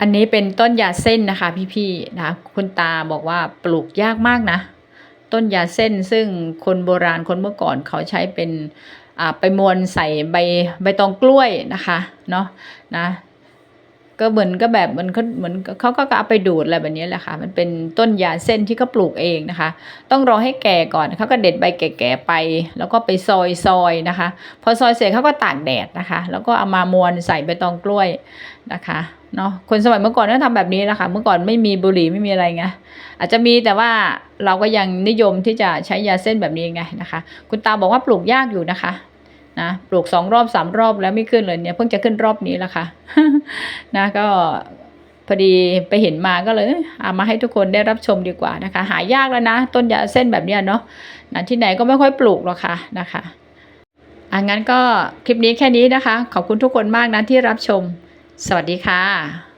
อันนี้เป็นต้นยาเส้นนะคะ พี่ๆนะคุณตาบอกว่าปลูกยากมากนะ ต้นยาเส้นซึ่งคนโบราณคนเมื่อก่อนเขาใช้เป็นไปมวนใส่ใบใบตองกล้วยนะคะเนาะนะ ก็เหมือนก็แบบมันเขาเหมือนเขาก็เอาไปดูดอะไรแบบนี้แหละค่ะ มันเป็นต้นยาเส้นที่เขาปลูกเองนะคะ ต้องรอให้แก่ก่อนเขาก็เด็ดใบแก่ๆไป แล้วก็ไปซอยซอยนะคะ พอซอยเสร็จเขาก็ตากแดดนะคะ แล้วก็เอามามวนใส่ใบตองกล้วยนะคะเนาะคนสมัยเมื่อก่อนก็ทำแบบนี้แหละค่ะเมื่อก่อนไม่มีบุหรี่ไม่มีอะไรไงอาจจะมีแต่ว่าเราก็ยังนิยมที่จะใช้ยาเส้นแบบนี้ไงนะคะ คุณตาบอกว่าปลูกยากอยู่นะคะ นะปลูกสองรอบสามรอบแล้วไม่ขึ้นเลยเนี่ยเพิ่งจะขึ้นรอบนี้แหละค่ะนะก็พอดีไปเห็นมาก็เลยเอามาให้ทุกคนได้รับชมดีกว่านะคะ หายากแล้วนะ ต้นยาเส้นแบบเนี้ยเนาะนะที่ไหนก็ไม่ค่อยปลูกหรอกค่ะนะคะอะงั้นก็คลิปนี้แค่นี้นะคะ ขอบคุณทุกคนมากนะที่รับชม สวัสดีค่ะ